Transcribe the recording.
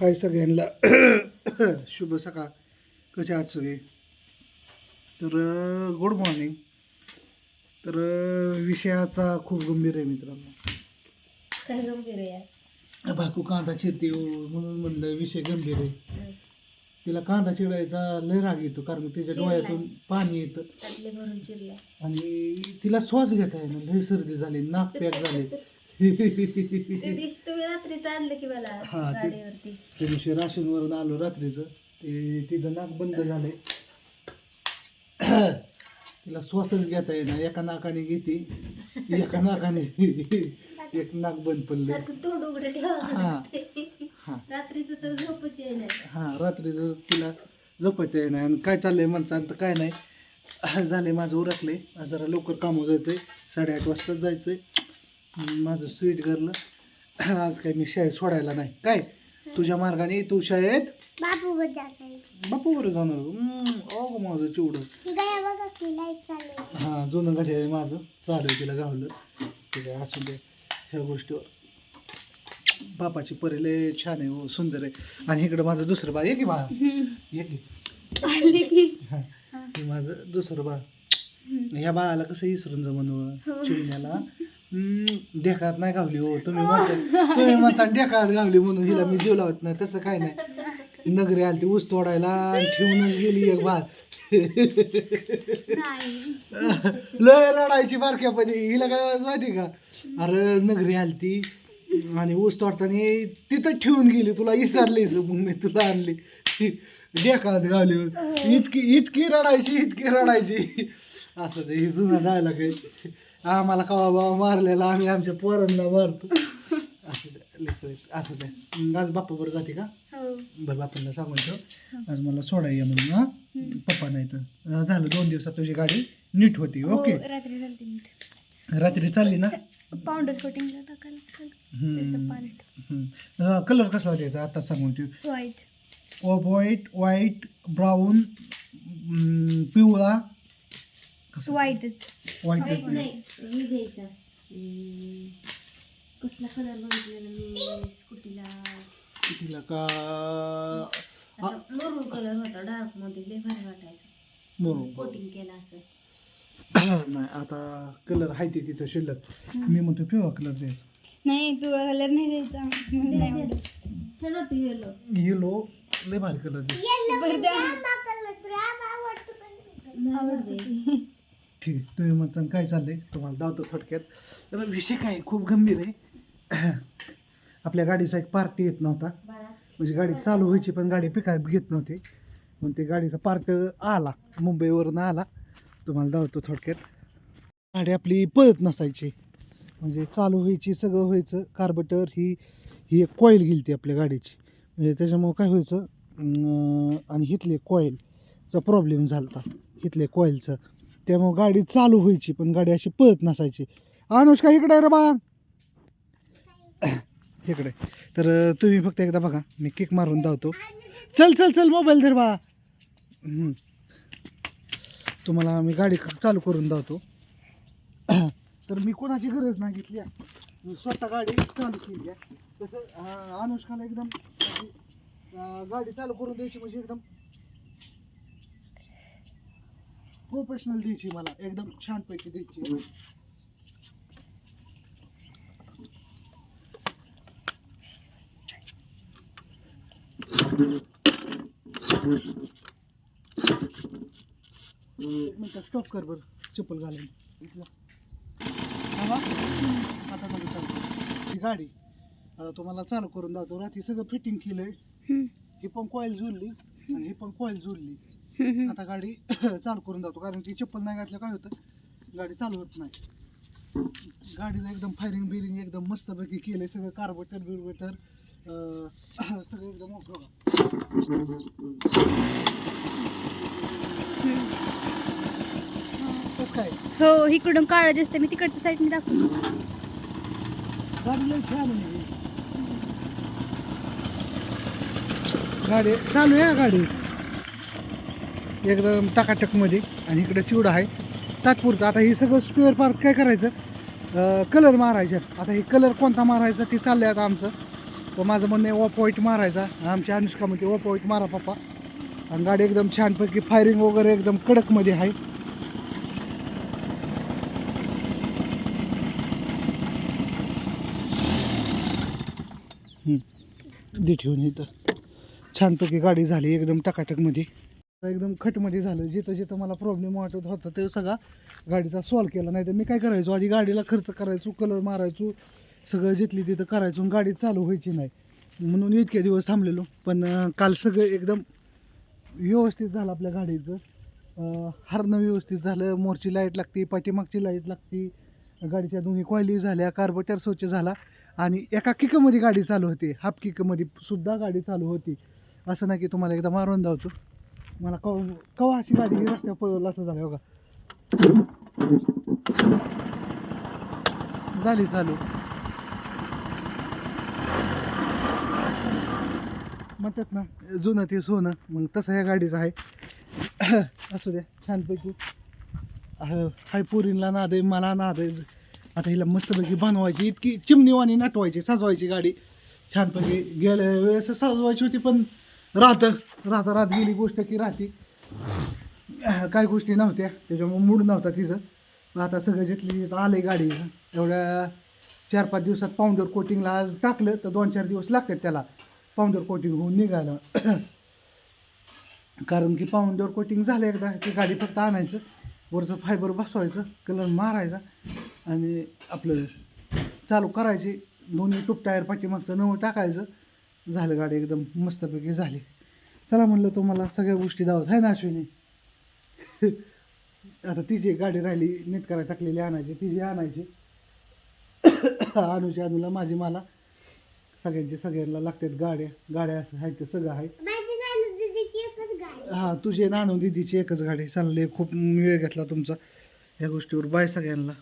हाय सगळ्यांना. शुभ सकाळ. कसे आहात सगळे? तर गुड मॉर्निंग तर विषयाचा खूप गंभीर आहे मित्रांनो? बाकू कांदा चिरते हो, म्हणून म्हणलं विषय गंभीर आहे. तिला कांदा चिरायचा लय राग येतो कारण तिच्या चिरलाय. डोळ्यातून पाणी येतं. आणि तिला श्वास घेता येणार लय सर्दी झाली नाक पॅक झाले. ते दिवशी तुम्ही रात्री आणलं की मला हा, ते- गाडीवरती. त्या दिवशी आलो रात्रीचं. ते तिचं नाक बंद झालंय. तिला श्वासच घेता येणार एका नाकाने घेते एका नाकाने एक नाक बंद पडलं सारखं तोंड उघडं हा. ठेवा हा. रात्रीचं तर झोपच येणार हा रात्रीचं तिला झोपत येणार आणि काय चाललंय माणसांत काय नाही. झालंय माझं उरकलंय. आज जरा लवकर कामं जायचंय. साडेआठ वाजताच जायचंय. माझं स्वीट घरलं आज काय मी शाळेत सोडायला नाही. काय? तुझ्या मार्गाने तू शाळेत? बापू बरं जाणार अगं माझं चिवडं. हा जुनं घड्याळ आहे माझं. चालू आहे तिला गावलं. ते काय असू दे. ह्या गोष्टीवर. बापाची परी लय छान आहे हो सुंदर आहे. आणि इकडं माझं दुसरं बा ये की बा ये की. आले की. हा हे माझं दुसरं बा ह्या बाळाला कसं विसरून जमन चिमण्याला देखात नाही गावली हो तुम्ही म्हणता तुम्ही म्हणता देखात गावली म्हणून हिला मी जीव लावत नाही तसं काय नाही. नगरी आली ती ऊस तोडायला आणि ठेवूनच गेली एक नाही. लय रडायची बारक्यापणी हिला काय माहिती का? अरे नगरी आलती आणि ऊस तोडताना तिथं ठेवून गेली तुला विसरलीच मग मी तुला आणली. देखात गावली इतकी इतकी रडायची इतकी रडायची. असं ते ही जुना जायला काही आम्हाला कवा बाबा मारलेला आम्ही आमच्या पोरांना मारतो. असं ते लेकरं आहेत. असं ते आज बाप्पा बरं जाते का? हो. बरं बापांना सांगून ठेव. आज मला सोडाय म्हणून हा. पप्पा नाही तर झालं दोन दिवसात तुझी गाडी नीट होती ओके? हो, रात्री चालते मीठ रात्री चालली ना? पावडर कोटिंगला टाकायला त्याचं पाणी कलर कसा द्यायचा आता सांगून ठेव. व्हाईट व्हाईट व्हाईट ब्राऊन पिवळा कसं? व्हाईटच व्हाईट काहीच नाही. घ्यायचा. हम्म, कसला कलर बघितलेला मी? स्कूटीला का? मरून कलर होता डार्कमध्ये. लय भारी वाटायचा. बरोबर कोटिंग केला असं. नाही आता कलर आहे ते तिथं शिल्लक. मी म्हणतो पिवळा कलर द्यायचा नाही पिवळा कलर नाही द्यायचा. छान वाटतं येलो येलो लय भारी कलर द्यायचा. आवडते. ठीक आहे. तुम्ही म्हणता काय चाललंय? तुम्हाला दावतो थोडक्यात. तर विषय काय खूप गंभीर आहे. आपल्या गाडीचा एक पार्ट येत नव्हता. म्हणजे गाडी चालू व्हायची पण गाडी पिकाय घेत नव्हती. पण ते गाडीचा पार्ट आला. मुंबईवरून आला. तुम्हाला दावतो थोडक्यात. गाडी आपली पळत नसायची. म्हणजे चालू व्हायची सगळं व्हायचं. कार्बटर ही ही एक कॉईल गेली आपल्या गाडीची. म्हणजे त्याच्यामुळं काय व्हायचं? आणि हिथले कॉईलचा प्रॉब्लेम झाला होता हिथले कॉईलचं त्यामुळं गाडी चालू व्हायची पण गाडी अशी पळत नसायची. अनुष्का इकडे आहे रे बा. इकडे. तर तुम्ही फक्त एकदा बघा मी किक मारून धावतो. चल चल चल मोबाईल धर बा. तुम्हाला मी गाडी चालू करून धावतो. तर मी कोणाची गरज नाही घेतली मी स्वतः गाडी चालू केली आहे. तसं अनुष्काला एकदम गाडी चालू करून द्यायची म्हणजे एकदम प्रोफेशनल द्यायची मला एकदम छानपैकी द्यायची. मिनिट स्टॉप कर बरं चप्पल घालून. इथलं. आता चालू चालू ही गाडी आता तुम्हाला चालू करून दाखवतो. रात्री सगळं फिटिंग केलंय. ही पण कॉईल जुळली आणि ही पण कॉईल जुळली. आता गाडी चालू करून जातो. कारण ती चप्पल नाही घातलं काय होतं? गाडी चालू होत नाही. गाडीला एकदम फायरिंग बिरिंग एकदम मस्तपैकी केलंय. सगळं कार्बोटर बिर्बोटर सगळं एकदम ओके बघा. कसं काय? हो इकडून काळं दिसतं मी तिकडच्या साईडने दाखवतो. गाडी लय छान आहे गाडी चालू आहे हा गाडी. एकदम टाकाटकमध्ये आणि इकडे चिवडा आहे. तात्पुरतं. आता हे सगळं स्पेअर पार्क काय करायचं? कलर मारायचे. आता हे कलर कोणता मारायचा ते चाललं आहे आता आमचं. तर माझं म्हणणं आहे ऑफ व्हाईट मारायचा. आमच्या अनुष्का म्हणते ऑफ व्हाईट मारा पप्पा. आणि गाडी एकदम छानपैकी फायरिंग वगैरे एकदम कडकमध्ये आहे. दे ठेवून इथं. छानपैकी गाडी झाली एकदम टकाटकमध्ये. एकदम खटमध्ये झालं. जिथं जिथं मला प्रॉब्लेम वाटत होता ते सगळा गाडीचा सॉल्व केला. नाही तर मी काय करायचो? आधी गाडीला खर्च करायचो कलर मारायचो सगळं जिथली तिथं करायचो आणि गाडी चालू व्हायची नाही. म्हणून इतके दिवस थांबलेलो. पण काल सगळं एकदम व्यवस्थित झालं आपल्या गाडीचं. हरणं व्यवस्थित झालं. मोरची लाइट लागते पाठीमागची लाइट लागते. गाडीच्या दोन्ही कॉइली झाल्या कार्बोटर स्वच्छ झाला. आणि एका किकमध्ये गाडी चालू होती. हाफ किकमध्ये सुद्धा गाडी चालू होती. असं नाही की तुम्हाला एकदा मारून धावतो मला कव कवा अशी गाडी रस्त्यावर पळवलं असं झालं बघा. झाली चालू म्हणतात ना जुनं ते सोनं मग तसं ह्या गाडीचं आहे. असू द्या छानपैकी. हाय पुरीला नाद आहे मला नाद आहे. आता हिला मस्तपैकी बनवायची इतकी चिमणीवाणी नाटवायची सजवायची गाडी. छानपैकी गेल्या वेळेस सजवायची होती पण राहतं. राहता राहत गेली गोष्ट की राहते. काय गोष्टी नव्हत्या. त्याच्यामुळे मूड नव्हता तिचं. मग आता सगळं जिथली आलं आले गाडी एवढ्या चार पाच दिवसात पाऊंडर कोटिंगला आज टाकलं तर दोन चार दिवस लागतात त्याला. पाऊंडर कोटिंग होऊन निघायला कारण की पाऊंडर कोटिंग झालं एकदा ती गाडी फक्त आणायचं वरचं फायबर बसवायचं कलर मारायचा आणि आपलं चालू करायची. दोन्ही टूप टायर पाठीमागचं नवं टाकायचं. झालं गाडी एकदम मस्तपैकी झाली. चला म्हणलं तुम्हाला सगळ्या गोष्टी दावत आहे ना अश्विनी? आता तिची गाडी राहिली नीट करायला टाकलेली आणायची तिची आणायची. अनुची अनुला माझी मला. सगळ्यांची सगळ्यांना लागतात गाड्या. गाड्या असं आहे ते सगळं आहे. हा तुझे नानू दिदीची एकच गाडी. चालले खूप वेळ घेतला तुमचा. या गोष्टीवर बाय सगळ्यांना.